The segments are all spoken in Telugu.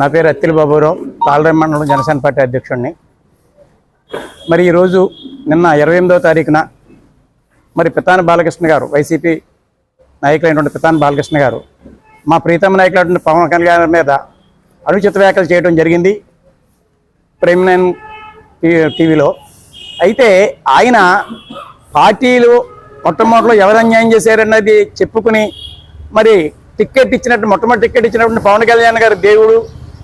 నా పేరు అత్తిల బాబురావు పాలరెం మండలం జనసేన పార్టీ అధ్యక్షుడిని. మరి ఈరోజు నిన్న ఇరవై ఎనిమిదవ తారీఖున మరి పితాన బాలకృష్ణ గారు వైసీపీ నాయకులైనటువంటి పితాన బాలకృష్ణ గారు మా ప్రీతమ నాయకులైనటువంటి పవన్ కళ్యాణ్ గారి మీద అనుచిత వ్యాఖ్యలు చేయడం జరిగింది ప్రేమ్ నైన్ టీవీలో. అయితే ఆయన పార్టీలు మొట్టమొదటిలో ఎవరు అన్యాయం చేశారన్నది చెప్పుకుని మరి టికెట్ ఇచ్చినట్టు మొట్టమొదటి టిక్కెట్ ఇచ్చినటువంటి పవన్ కళ్యాణ్ గారు దేవుడు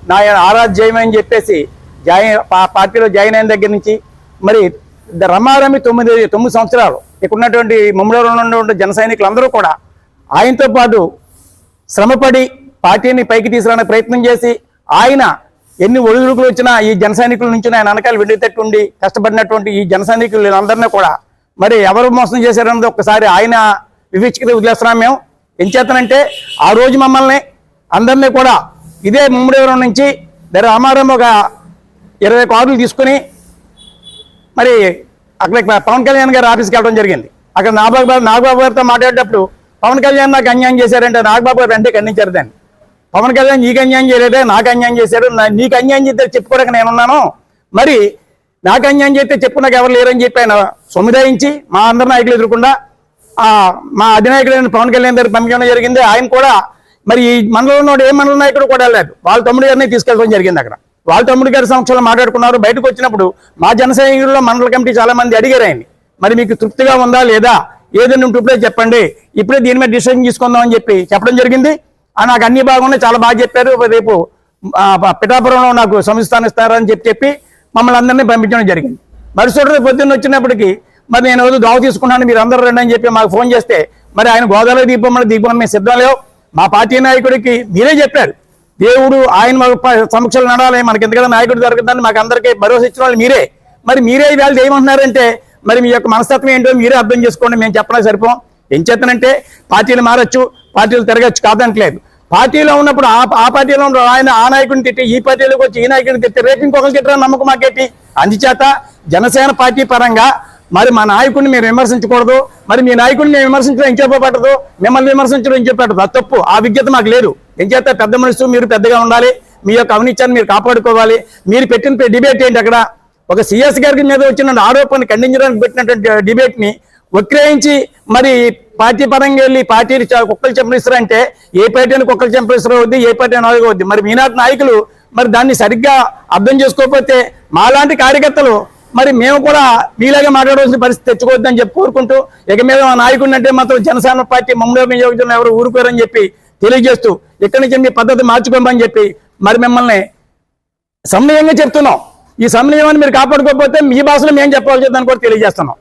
నా ఆరాధ్యమని చెప్పేసి జాయిన్ పార్టీలో జాయిన్ అయిన దగ్గర నుంచి మరి రమారమి తొమ్మిది తొమ్మిది సంవత్సరాలు ఇక్కడ ఉన్నటువంటి ముమ్మడిలో ఉన్నటువంటి జన సైనికులందరూ కూడా ఆయనతో పాటు శ్రమపడి పార్టీని పైకి తీసుకురావడానికి ప్రయత్నం చేసి ఆయన ఎన్ని ఒడిదుడుకులు వచ్చినా ఈ జన సైనికుల నుంచి ఆయన వెనకాల వెళ్ళేటట్టుండి కష్టపడినటువంటి ఈ జన సైనికులందరినీ కూడా మరి ఎవరు మోసం చేశారన్నది ఒక్కసారి ఆయన వివేచకత వదిలేస్తున్నాం మేము. ఎంచేతనంటే ఆ రోజు మమ్మల్ని అందరినీ కూడా ఇదే ముమ్మడివరం నుంచి దగ్గర రామారం ఒక ఇరవై కార్లు తీసుకుని మరి అక్కడ పవన్ కళ్యాణ్ గారి ఆఫీస్కి వెళ్ళడం జరిగింది. అక్కడ నాగబాబు గారు నాగబాబు గారితో మాట్లాడేటప్పుడు పవన్ కళ్యాణ్ నాకు అన్యాయం చేశారంటే నాగబాబు గారు అంటే ఖండించారు దాన్ని. పవన్ కళ్యాణ్ నీకు అన్యాయం చేయలేదే నాకు అన్యాయం చేశాడు నీకు అన్యాయం చేస్తే చెప్పుకోవడానికి నేనున్నాను మరి నాకు అన్యాయం చేస్తే చెప్పుకున్నాక ఎవరు లేరని చెప్పి ఆయన సముదాయించి మా అందరి నాయకులు ఎదురకుండా. మా అధినాయకుడైన పవన్ కళ్యాణ్ గారికి పంపించడం జరిగింది. ఆయన కూడా మరి ఈ మండలంలో ఏ మండల నాయకుడు కూడా వెళ్ళారు వాళ్ళ తమ్ముడు గారిని తీసుకెళ్ళడం జరిగింది అక్కడ. వాళ్ళ తమ్ముడు గారి సమక్షంలో మాట్లాడుకున్నారు. బయటకు వచ్చినప్పుడు మా జనసైనికుల్లో మండల కమిటీ చాలా మంది అడిగారు ఆయన్ని. మరి మీకు తృప్తిగా ఉందా లేదా? ఏదైనా ఉంటే చెప్పండి. ఇప్పుడే దీని మీద డిసిషన్ తీసుకుందాం అని చెప్పి చెప్పడం జరిగింది. ఆ నాకు అన్ని బాగున్నాయి చాలా బాగా చెప్పారు. రేపు పిఠాపురంలో నాకు సంస్థానం ఇస్తారని చెప్పి చెప్పి మమ్మల్ని అందరినీ పంపించడం జరిగింది. మరుసటి రోజు పొద్దున్న వచ్చినప్పటికీ మరి నేను రోజు దావ తీసుకున్నాను మీరు అందరూ రండి అని చెప్పి మాకు ఫోన్ చేస్తే మరి ఆయన గోదావరి దీపం దీపం మేము సిద్ధం లేవు. మా పార్టీ నాయకుడికి మీరే చెప్పారు. దేవుడు ఆయన సమక్షంలో నడాలి మనకి ఎందుకంటే నాయకుడు దొరకదని మాకు అందరికీ భరోసా ఇచ్చిన వాళ్ళు మీరే. మరి మీరే ఇవాళ ఏమంటున్నారంటే మరి మీ యొక్క మనస్తత్వం ఏంటో మీరే అర్థం చేసుకోండి మేము చెప్పడం సరిపోం. ఏం చేస్తానంటే పార్టీలు మారచ్చు పార్టీలు తిరగచ్చు కాదనట్లేదు పార్టీలో ఉన్నప్పుడు ఆ ఆ పార్టీలో ఉన్న ఆయన ఆ నాయకుడిని తిట్టి ఈ పార్టీలోకి వచ్చి ఈ నాయకుడిని తిట్టి రేపు ఇంకొకరు తిట్టడం నమ్మకం మాకెట్టి అందుచేత జనసేన పార్టీ పరంగా మరి మా నాయకుడిని మీరు విమర్శించకూడదు. మరి మీ నాయకుడిని మేము విమర్శించడం ఏం చెప్పబట్టదు మిమ్మల్ని విమర్శించడం ఏం చెప్పబట్టదు అది తప్పు. ఆ విజ్ఞత మాకు లేదు. ఏం చేస్తే పెద్ద మనుషులు మీరు పెద్దగా ఉండాలి. మీ యొక్క అవినీత్యాన్ని మీరు కాపాడుకోవాలి. మీరు పెట్టిన డిబేట్ ఏంటి అక్కడ? ఒక సిఎస్ గారికి మీద వచ్చిన ఆరోపణ ఖండించడానికి పెట్టినటువంటి డిబేట్ని వక్రయించి మరి పార్టీ పరంగా వెళ్ళి పార్టీ కుక్కలు చంపేస్తారంటే ఏ పార్టీని కుక్కలు చంపేస్తారు వద్దు ఏ పార్టీ నాయకు వద్దు. మరి మీనాటి నాయకులు మరి దాన్ని సరిగ్గా అర్థం చేసుకోకపోతే మాలాంటి కార్యకర్తలు మరి మేము కూడా మీలాగే మాట్లాడవలసిన పరిస్థితి తెచ్చుకోవద్దని చెప్పి కోరుకుంటూ ఇక మీద మా నాయకుడిని అంటే మాత్రం జనసేన పార్టీ మమ్మల్ని నియోజకవర్గంలో ఎవరు ఊరుకోరని చెప్పి తెలియజేస్తూ ఇక్కడి నుంచి మీ పద్ధతి మార్చుకోమని చెప్పి మరి మిమ్మల్ని సమన్వయంగా చెప్తున్నాం. ఈ సమన్వయాన్ని మీరు కాపాడుకోకపోతే మీ భాషలో మేము చెప్పాల్సి దాన్ని కూడా తెలియజేస్తున్నాం.